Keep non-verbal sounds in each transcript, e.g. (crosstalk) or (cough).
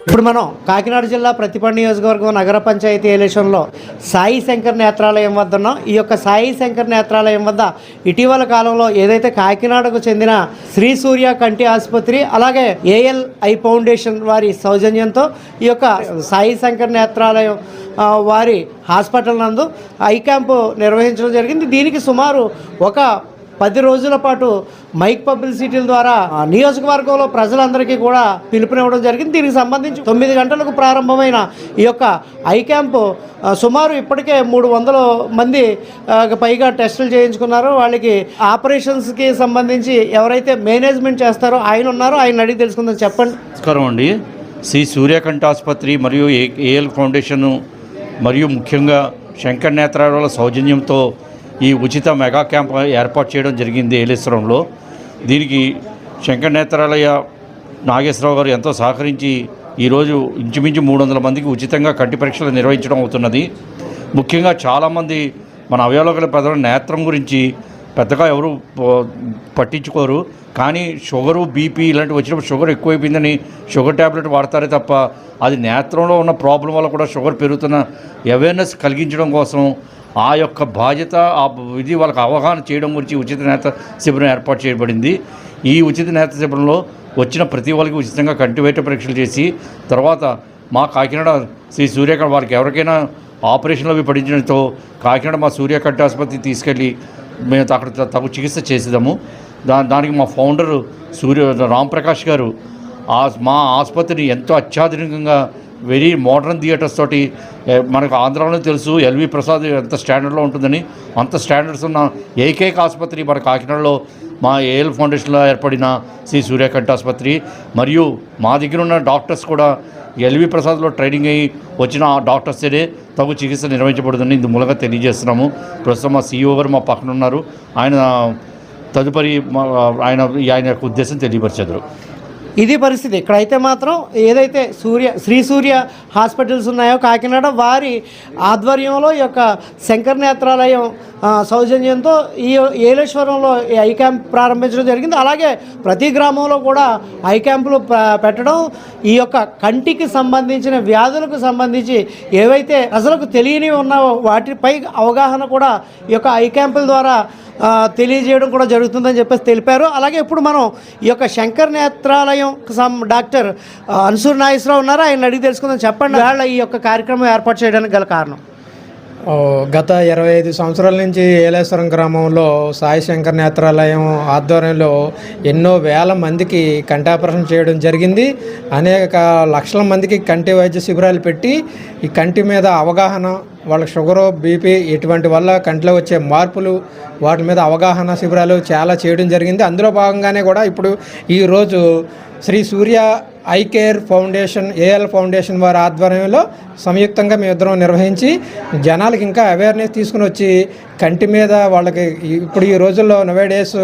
ఇప్పుడు మనం కాకినాడ జిల్లా ప్రతిపండి నియోజకవర్గం నగర పంచాయతీ ఎలక్షన్లో సాయి శంకర్ నేత్రాలయం వద్ద ఉన్నాం. ఈ యొక్క సాయి శంకర్ నేత్రాలయం వద్ద ఇటీవల కాలంలో ఏదైతే కాకినాడకు చెందిన శ్రీ సూర్య కంటి ఆసుపత్రి అలాగే ఏఎల్ ఐ ఫౌండేషన్ వారి సౌజన్యంతో ఈ యొక్క సాయి శంకర్ నేత్రాలయం వారి హాస్పిటల్ నందు ఐ క్యాంపు నిర్వహించడం జరిగింది. దీనికి సుమారు ఒక పది రోజుల పాటు మైక్ పబ్లిసిటీల ద్వారా నియోజకవర్గంలో ప్రజలందరికీ కూడా పిలుపునివ్వడం జరిగింది. దీనికి సంబంధించి తొమ్మిది గంటలకు ప్రారంభమైన ఈ యొక్క ఐ క్యాంపు సుమారు ఇప్పటికే మూడు వందల మంది పైగా టెస్టులు చేయించుకున్నారు. వాళ్ళకి ఆపరేషన్స్కి సంబంధించి ఎవరైతే మేనేజ్మెంట్ చేస్తారో ఆయన ఉన్నారో ఆయన అడిగి తెలుసుకుందాం. చెప్పండి. నమస్కారం అండి. శ్రీ సూర్యకంఠ ఆసుపత్రి మరియు ఏ ఏఎల్ ఫౌండేషన్ మరియు ముఖ్యంగా శంకర్ నేత్రాల సౌజన్యంతో ఈ ఉచిత మెగా క్యాంప్ ఏర్పాటు చేయడం జరిగింది ఏలేశ్వరంలో. దీనికి శంకర్ నేత్రాలయ నాగేశ్వరరావు గారు ఎంతో సహకరించి ఈరోజు ఇంచుమించు మూడు వందల మందికి ఉచితంగా కంటి పరీక్షలు నిర్వహించడం అవుతున్నది. ముఖ్యంగా చాలామంది మన అవయవలోకల పెద్దల ప్రజల నేత్రం గురించి పెద్దగా ఎవరు పట్టించుకోరు. కానీ షుగరు బీపీ ఇలాంటివి వచ్చినప్పుడు షుగర్ ఎక్కువైపోయిందని షుగర్ ట్యాబ్లెట్ వాడతారే తప్ప అది నేత్రంలో ఉన్న ప్రాబ్లం వల్ల కూడా షుగర్ పెరుగుతున్న అవేర్నెస్ కలిగించడం కోసం ఆ యొక్క బాధ్యత ఆ ఇది వాళ్ళకి అవగాహన చేయడం గురించి ఉచిత నేత శిబిరం ఏర్పాటు చేయబడింది. ఈ ఉచిత నేత శిబిరంలో వచ్చిన ప్రతి వాళ్ళకి ఉచితంగా కంటివేట పరీక్షలు చేసి తర్వాత మా కాకినాడ శ్రీ సూర్యకంఠ వారికి ఎవరికైనా ఆపరేషన్లో అవి పడించడంతో కాకినాడ మా సూర్యకంఠ ఆసుపత్రికి తీసుకెళ్ళి మేము అక్కడ తగు చికిత్స చేసేదాము. దా దానికి మా ఫౌండర్ సూర్య రామ్ ప్రకాష్ గారు మా ఆసుపత్రిని ఎంతో అత్యాధునికంగా వెరీ మోడర్న్ థియేటర్స్ తోటి మనకు ఆంధ్రాలో తెలుసు ఎల్వి ప్రసాద్ ఎంత స్టాండర్డ్లో ఉంటుందని. అంత స్టాండర్డ్స్ ఉన్న ఏకైక ఆసుపత్రి మన కాకినాడలో మా ఏఎల్ ఫౌండేషన్లో ఏర్పడిన శ్రీ సూర్యకంఠ ఆసుపత్రి. మరియు మా దగ్గర ఉన్న డాక్టర్స్ కూడా ఎల్వి ప్రసాద్లో ట్రైనింగ్ అయ్యి వచ్చిన ఆ డాక్టర్సేనే తగు చికిత్స నిర్వహించబడుతుందని ఇందు మూలంగా తెలియజేస్తున్నాము. ప్రస్తుతం మా సీఈఓ గారు మా పక్కన ఉన్నారు. ఆయన తదుపరి మా ఆయన ఆయన యొక్క ఉద్దేశం తెలియపరిచారు. ఇది పరిస్థితి. ఇక్కడైతే మాత్రం ఏదైతే సూర్య శ్రీ సూర్య హాస్పిటల్స్ ఉన్నాయో కాకినాడ వారి ఆధ్వర్యంలో ఈ యొక్క శంకర్ నేత్రాలయం సౌజన్యంతో ఈ ఏలేశ్వరంలో ఈ ఐ క్యాంప్ ప్రారంభించడం జరిగింది. అలాగే ప్రతి గ్రామంలో కూడా ఐ క్యాంపులు పెట్టడం ఈ యొక్క కంటికి సంబంధించిన వ్యాధులకు సంబంధించి ఏవైతే ప్రజలకు తెలియని ఉన్నావో వాటిపై అవగాహన కూడా ఈ యొక్క ఐ క్యాంపుల ద్వారా తెలియజేయడం కూడా జరుగుతుందని చెప్పేసి తెలిపారు. అలాగే ఇప్పుడు మనం ఈ యొక్క శంకర్ నేత్రాలయం సం డాక్టర్ అన్సూర్ నాగేశ్వరరావు ఉన్నారు? ఆయన అడిగి తెలుసుకుందాం. చెప్పండి. వాళ్ళ ఈ యొక్క కార్యక్రమం ఏర్పాటు చేయడానికి గల కారణం. గత ఇరవై ఐదు సంవత్సరాల నుంచి ఏలేశ్వరం గ్రామంలో సాయి శంకర్ నేత్రాలయం ఆధ్వర్యంలో ఎన్నో వేల మందికి కంటి ఆపరేషన్ చేయడం జరిగింది. అనేక లక్షల మందికి కంటి వైద్య శిబిరాలు పెట్టి ఈ కంటి మీద అవగాహన వాళ్ళకి షుగరు బీపీ ఇటువంటి వల్ల కంటిలో వచ్చే మార్పులు వాటి మీద అవగాహన శిబిరాలు చాలా చేయడం జరిగింది. అందులో భాగంగానే కూడా ఇప్పుడు ఈరోజు Shri Surya eye care foundation AL foundation వారి ఆధ్వర్యంలో సంయుక్తంగా మేమిద్దరం నిర్వహించి జనాలకి ఇంకా అవేర్నెస్ తీసుకుని వచ్చి కంటి మీద వాళ్ళకి ఇప్పుడు ఈ రోజుల్లో నవే డేస్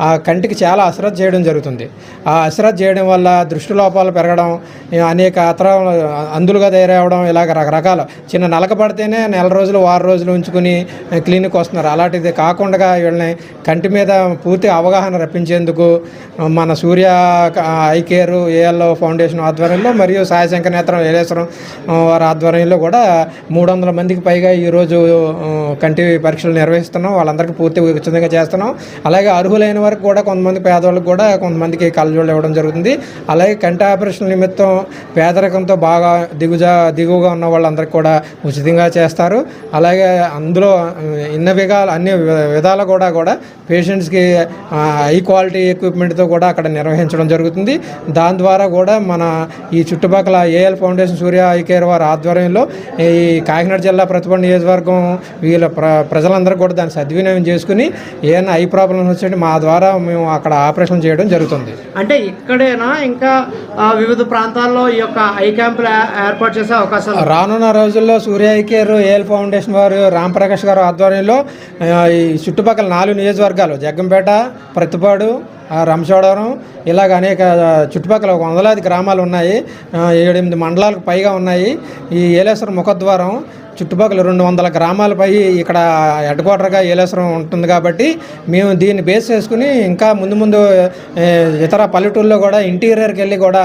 ఆ కంటికి చాలా అశ్రద్ధ చేయడం జరుగుతుంది. ఆ అశ్రద్ధ చేయడం వల్ల దృష్టి లోపాలు పెరగడం అనేక అతర అందులుగా తయారవడం ఇలాగ రకరకాల చిన్న నలక పడితేనే నెల రోజులు వారం రోజులు ఉంచుకుని క్లినిక్ వస్తున్నారు. అలాంటిది కాకుండా వీళ్ళని కంటి మీద పూర్తి అవగాహన రప్పించేందుకు మన సూర్య ఐ కేర్ ఫౌండేషన్ ఆధ్వర్యంలో మరియు సాయి శంకర్ నేత్రం ఏలేశ్వరం వారి ఆధ్వర్యంలో కూడా మూడు వందల మందికి పైగా ఈరోజు కంటి పరీక్షలు నిర్వహిస్తున్నాం. వాళ్ళందరికీ పూర్తి ఉచితంగా చేస్తున్నాం. అలాగే అర్హులైన వరకు కూడా కొంతమంది పేదవాళ్ళకి కూడా కొంతమందికి కళ్ళజోళ్ళు ఇవ్వడం జరుగుతుంది. అలాగే కంటి ఆపరేషన్ నిమిత్తం పేదరికంతో బాగా దిగుజా దిగువగా ఉన్న వాళ్ళందరికీ కూడా ఉచితంగా చేస్తారు. అలాగే అందులో ఆ, ఇన్ని విధాలు అన్ని వి- విధాలు కూడా కూడా పేషెంట్స్కి హై క్వాలిటీ ఎక్విప్మెంట్తో కూడా అక్కడ నిర్వహించడం జరుగుతుంది. దాని ద్వారా కూడా మన ఈ చుట్టుపక్కల AL foundation Surya eye care వారి ఆధ్వర్యంలో ఈ కాకినాడ జిల్లా ప్రతిభ నియోజకవర్గం వీళ్ళ ప్ర ప్రజలందరూ కూడా దాన్ని సద్వినియోగం చేసుకుని ఏమైనా ఐ ప్రాబ్లమ్స్ వచ్చి మా ద్వారా మేము అక్కడ ఆపరేషన్ చేయడం జరుగుతుంది. అంటే ఇక్కడేనా? ఇంకా వివిధ ప్రాంతాల్లో ఈ యొక్క ఐ క్యాంపులు ఏర్పాటు చేసే అవకాశాలు రానున్న రోజుల్లో Surya eye care AL foundation వారు రామ్ ప్రకాష్ గారు ఆధ్వర్యంలో ఈ చుట్టుపక్కల నాలుగు నియోజకవర్గాలు జగ్గంపేట ప్రతిపాడు ఆ, రంచోడవరం ఇలాగ అనేక చుట్టుపక్కల ఒక వందలాది గ్రామాలు ఉన్నాయి. ఏడెనిమిది మండలాలకు పైగా ఉన్నాయి. ఈ ఏలేశ్వరం ముఖద్వారం చుట్టుపక్కల రెండు వందల గ్రామాలపై ఇక్కడ హెడ్ క్వార్టర్గా ఏలేశ్వరం ఉంటుంది కాబట్టి మేము దీన్ని బేస్ చేసుకుని ఇంకా ముందు ముందు ఇతర పల్లెటూళ్ళలో కూడా ఇంటీరియర్కి వెళ్ళి కూడా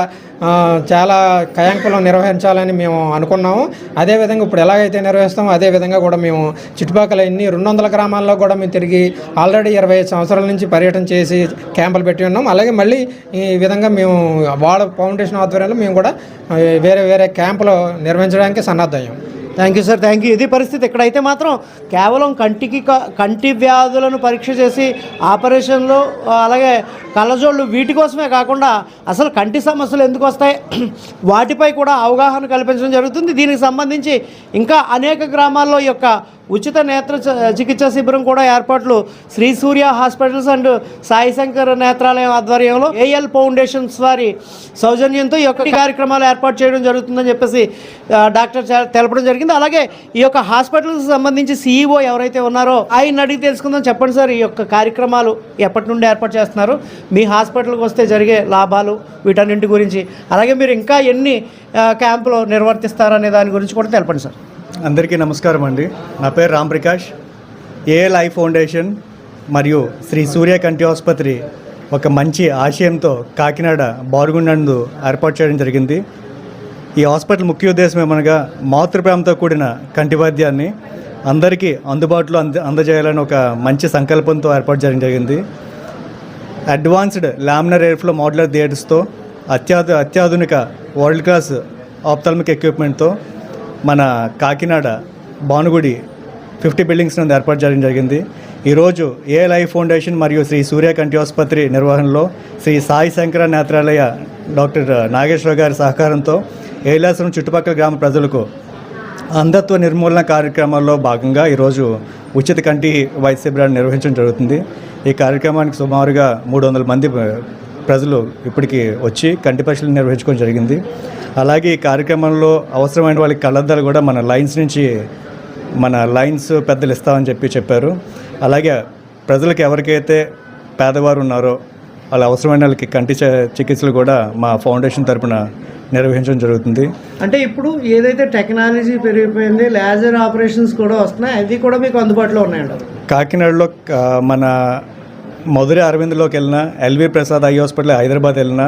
చాలా కయాంకులం నిర్వహించాలని మేము అనుకున్నాము. అదేవిధంగా ఇప్పుడు ఎలాగైతే నిర్వహిస్తామో అదే విధంగా కూడా మేము చుట్టుపక్కల ఇన్ని రెండు వందల గ్రామాల్లో కూడా మేము తిరిగి ఆల్రెడీ ఇరవై ఐదు సంవత్సరాల నుంచి పర్యటన చేసి క్యాంపులు పెట్టి ఉన్నాం. అలాగే మళ్ళీ ఈ విధంగా మేము వాడ ఫౌండేషన్ ఆధ్వర్యంలో మేము కూడా వేరే వేరే క్యాంపులు నిర్వహించడానికి సన్నద్ధయ్యాం thank you sir thank you ఇది పరిస్థితి. ఇక్కడైతే మాత్రం కేవలం కంటికి క- కంటి వ్యాధులను పరీక్ష చేసి ఆపరేషన్లు అలాగే కళ్ళజోళ్ళు వీటి కోసమే కాకుండా అసలు కంటి సమస్యలు ఎందుకు వస్తాయి? వాటిపై కూడా అవగాహన కల్పించడం జరుగుతుంది. దీనికి సంబంధించి ఇంకా అనేక గ్రామాల్లో ఈ యొక్క ఉచిత నేత్ర చ- చికిత్స శిబిరం కూడా ఏర్పాట్లు. శ్రీ సూర్య హాస్పిటల్స్ అండ్ సాయి శంకర్ నేత్రాలయం ఆధ్వర్యంలో ఏఎల్ ఫౌండేషన్స్ వారి సౌజన్యంతో ఈ యొక్క కార్యక్రమాలు ఏర్పాటు చేయడం జరుగుతుందని చెప్పేసి డాక్టర్ తెలపడం జరిగింది. అలాగే ఈ యొక్క హాస్పిటల్కి సంబంధించి సీఈఓ ఎవరైతే ఉన్నారో ఆయన అడిగి తెలుసుకుందాం. చెప్పండి సార్ ఈ యొక్క కార్యక్రమాలు ఎప్పటి నుండి ఏర్పాటు చేస్తున్నారు? మీ హాస్పిటల్కి వస్తే జరిగే లాభాలు వీటన్నింటి గురించి. అలాగే మీరు ఇంకా ఎన్ని క్యాంపులు నిర్వర్తిస్తారనే దాని గురించి కూడా తెలపండి సార్. అందరికీ నమస్కారం అండి. నా పేరు Ram Prakash. AL eye foundation మరియు శ్రీ సూర్య కంటి ఆసుపత్రి ఒక మంచి ఆశయంతో కాకినాడ బారుగుండందు ఏర్పాటు చేయడం జరిగింది. ఈ హాస్పిటల్ ముఖ్య ఉద్దేశం ఏమనగా మాతృప్రేమతో కూడిన కంటి వైద్యాన్ని అందరికీ అందుబాటులో అంద అందజేయాలని ఒక మంచి సంకల్పంతో ఏర్పాటు చేయడం జరిగింది. అడ్వాన్స్డ్ లామినర్ ఎయిర్ఫ్లో మోడ్యులర్ థియేటర్స్తో అత్యాధు అత్యాధునిక వరల్డ్ క్లాస్ ఆప్తల్మిక్ ఎక్విప్మెంట్తో మన కాకినాడ భానుగుడి ఫిఫ్టీ బిల్డింగ్స్ నుండి ఏర్పాటు చేయడం జరిగింది. ఈరోజు ఏఎల్ఐ ఫౌండేషన్ మరియు శ్రీ సూర్యకంఠి ఆసుపత్రి నిర్వహణలో శ్రీ సాయి శంకర నేత్రాలయ డాక్టర్ నాగేశ్వర గారి సహకారంతో ఏలాసురం చుట్టుపక్కల గ్రామ ప్రజలకు అంధత్వ నిర్మూలన కార్యక్రమాల్లో భాగంగా ఈరోజు ఉచిత కంటి వైద్య శిబిరాన్ని నిర్వహించడం జరుగుతుంది. ఈ కార్యక్రమానికి సుమారుగా మూడు వందల మంది ప్రజలు ఇప్పటికి వచ్చి కంటి పరీక్షలు నిర్వహించుకోవడం జరిగింది. అలాగే ఈ కార్యక్రమంలో అవసరమైన వాళ్ళకి కళ్ళద్దాలు కూడా మన లైన్స్ నుంచి మన లైన్స్ పెద్దలు ఇస్తామని చెప్పి చెప్పారు. అలాగే ప్రజలకు ఎవరికైతే పేదవారు ఉన్నారో వాళ్ళ అవసరమైన వాళ్ళకి కంటి చికిత్సలు కూడా మా ఫౌండేషన్ తరపున నిర్వహించడం జరుగుతుంది. అంటే ఇప్పుడు ఏదైతే టెక్నాలజీ పెరిగిపోయింది లేజర్ ఆపరేషన్స్ కూడా వస్తున్నాయి అవి కూడా మీకు అందుబాటులో ఉన్నాయండి కాకినాడలో మన మధుரை అరవింద్లోకి వెళ్ళినా LV Prasad eye hospital Hyderabad వెళ్ళినా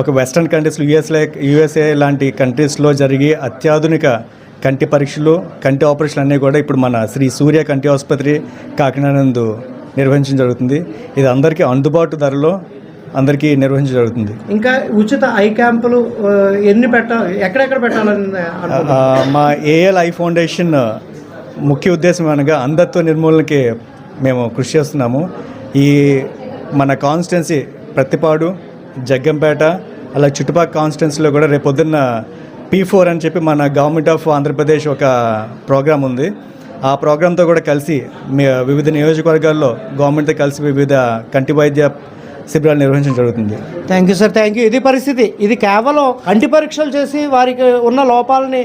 ఒక వెస్ట్రన్ కంట్రీస్లో యూఎస్ఏ యూఎస్ఏ లాంటి కంట్రీస్లో జరిగే అత్యాధునిక కంటి పరీక్షలు కంటి ఆపరేషన్లు అన్నీ కూడా ఇప్పుడు మన శ్రీ సూర్య కంటి ఆసుపత్రి కాకినాడ నందు నిర్వహించడం జరుగుతుంది. ఇది అందరికీ అందుబాటు ధరలో అందరికీ నిర్వహించడం జరుగుతుంది. ఇంకా ఉచిత ఐ క్యాంపులు ఎన్ని పెట్టాలి ఎక్కడెక్కడ పెట్టాలని మా ఏఎల్ ఐ ఫౌండేషన్ ముఖ్య ఉద్దేశం అనగా అంధత్వ నిర్మూలనకి మేము కృషి చేస్తున్నాము. ఈ మన కాన్స్టిట్యున్సీ ప్రతిపాడు జగ్గంపేట అలా చుట్టుపక్కల కాన్స్టిట్యున్సీలో కూడా రేపు పొద్దున్న పీ ఫోర్ అని చెప్పి మన గవర్నమెంట్ ఆఫ్ ఆంధ్రప్రదేశ్ ఒక ప్రోగ్రామ్ ఉంది. ఆ ప్రోగ్రాంతో కూడా కలిసి మీ వివిధ నియోజకవర్గాల్లో గవర్నమెంట్తో కలిసి వివిధ కంటి వైద్య శిబిరాలు నిర్వహించడం జరుగుతుంది. Thank you sir thank you ఇది పరిస్థితి. ఇది కేవలం కంటి పరీక్షలు చేసి వారికి ఉన్న లోపాలని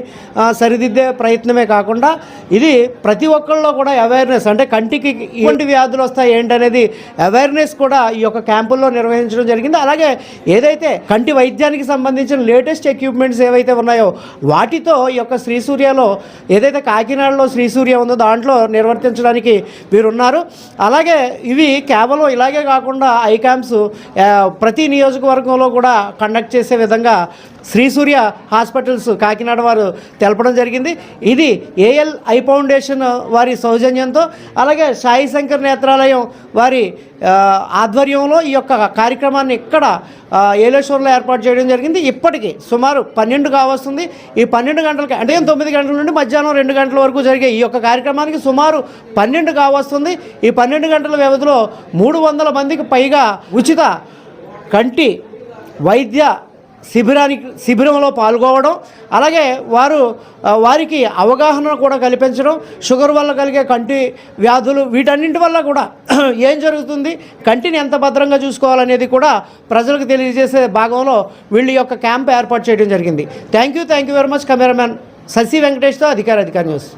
సరిదిద్దే ప్రయత్నమే కాకుండా ఇది ప్రతి ఒక్కళ్ళలో కూడా అవేర్నెస్ అంటే కంటికి ఎటువంటి వ్యాధులు వస్తాయి ఏంటనేది అవేర్నెస్ కూడా ఈ యొక్క క్యాంపుల్లో నిర్వహించడం జరిగింది. అలాగే ఏదైతే కంటి వైద్యానికి సంబంధించిన లేటెస్ట్ ఎక్విప్మెంట్స్ ఏవైతే ఉన్నాయో వాటితో ఈ యొక్క శ్రీ సూర్యలో ఏదైతే కాకినాడలో శ్రీ సూర్య ఉందో దాంట్లో నిర్వర్తించడానికి వీరున్నారు. అలాగే ఇవి కేవలం ఇలాగే కాకుండా ఐ క్యాంప్స్ ప్రతి నియోజకవర్గంలో కూడా కండక్ట్ చేసే విధంగా శ్రీ సూర్య హాస్పిటల్స్ కాకినాడ వారు తెలపడం జరిగింది. ఇది ఏఎల్ ఐ ఫౌండేషన్ వారి సౌజన్యంతో అలాగే సాయి శంకర్ నేత్రాలయం వారి ఆధ్వర్యంలో ఈ యొక్క కార్యక్రమాన్ని ఇక్కడ ఏలేశ్వర్లో ఏలేశ్వరంలో ఏర్పాటు చేయడం జరిగింది. ఇప్పటికీ సుమారు పన్నెండు కావస్తుంది. ఈ పన్నెండు గంటలకి అంటే తొమ్మిది గంటల నుండి మధ్యాహ్నం రెండు గంటల వరకు జరిగే ఈ యొక్క కార్యక్రమానికి సుమారు పన్నెండు కావస్తుంది. ఈ పన్నెండు గంటల వ్యవధిలో మూడు వందల మందికి పైగా ఉచిత కంటి వైద్య శిబిరానికి శిబిరంలో పాల్గొవడం అలాగే వారు వారికి అవగాహన కూడా కల్పించడం షుగర్ వల్ల కలిగే కంటి వ్యాధులు వీటన్నింటి వల్ల కూడా (clears throat) ఏం జరుగుతుంది? కంటిని ఎంత భద్రంగా చూసుకోవాలనేది కూడా ప్రజలకు తెలియజేసే భాగంలో వీళ్ళ యొక్క క్యాంప్ ఏర్పాటు చేయడం జరిగింది. Thank you thank you very much cameraman Sashi వెంకటేష్తో అధికార అధికార న్యూస్.